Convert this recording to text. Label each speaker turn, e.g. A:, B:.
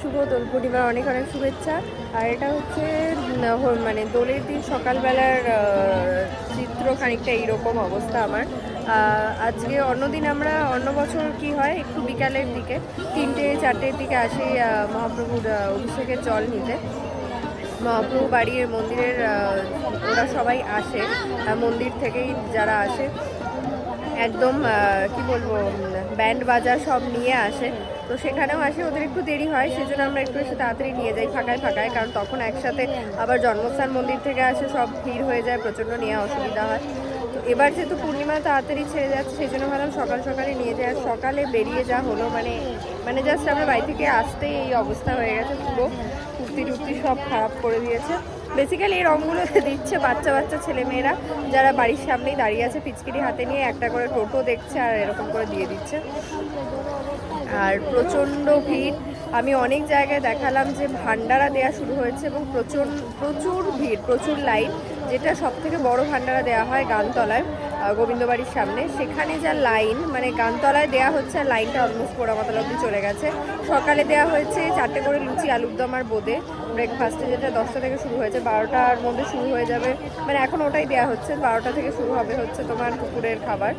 A: শুভ দোল পূর্ণিমার অনেক অনেক শুভেচ্ছা। আর এটা হচ্ছে মানে দোলের দিন সকালবেলার চিত্র খানিকটা এইরকম অবস্থা আমার। আজকে অন্যদিন আমরা, অন্য বছর কি হয়, একটু বিকালের দিকে, তিনটে, চারটের দিকে আসি মহাপ্রভুর অভিষেকের জল নিতে। মহাপ্রভু বাড়ির মন্দিরের ওরা সবাই আসে মন্দির থেকেই যারা আসে। একদম কি বলব ব্যান্ড বাজা সব নিয়ে আসে। তো সেখানেও আসে, ওদের একটু দেরি হয়, সেজন্য আমরা একটু এসে তাড়াতাড়ি নিয়ে যাই ফাঁকায় ফাঁকায়, কারণ তখন একসাথে আবার জন্মস্থান মন্দির থেকে আসে, সব ভিড় হয়ে যায়, প্রচণ্ড নেওয়া অসুবিধা হয়। তো এবার যেহেতু পূর্ণিমা তাড়াতাড়ি ছেড়ে যাচ্ছে সেই জন্য ভাবলাম সকাল সকালে নিয়ে যায় সকালে বেরিয়ে যা হলো মানে মানে জাস্ট আমরা বাড়ি থেকে আসতেই এই অবস্থা হয়ে গেছে পুরো। কুর্তি টুর্তি সব খারাপ করে দিয়েছে। বেসিক্যালি এই রঙগুলো দিচ্ছে বাচ্চা বাচ্চা ছেলেমেয়েরা, যারা বাড়ির সামনেই দাঁড়িয়ে আছে, পিচকিরি হাতে নিয়ে একটা করে টোটো দেখছে আর এরকম করে দিয়ে দিচ্ছে। আর প্রচণ্ড ভিড়। আমি অনেক জায়গায় দেখালাম যে ভান্ডারা দেয়া শুরু হয়েছে এবং প্রচুর প্রচুর ভিড়, প্রচুর লাইন, যেটা সব থেকে বড় ভান্ডারা দেওয়া হয় গানতলায় গোবিন্দবাড়ির সামনে। সেখানে যা লাইন মানে গানতলায় দেয়া হচ্ছে আর লাইনটা অলমোস্ট পোড়ামাতলা অব্দি চলে গেছে। সকালে দেওয়া হয়েছে চারটে করে লুচি আলুর দম আর বোঁদে। ব্রেকফাস্টে যেটা দশটা থেকে শুরু হয়েছে, বারোটার মধ্যে শুরু হয়ে যাবে। মানে এখন ওটাই দেওয়া হচ্ছে, বারোটা থেকে শুরু হবে হচ্ছে তোমার কুকুরের খাবার।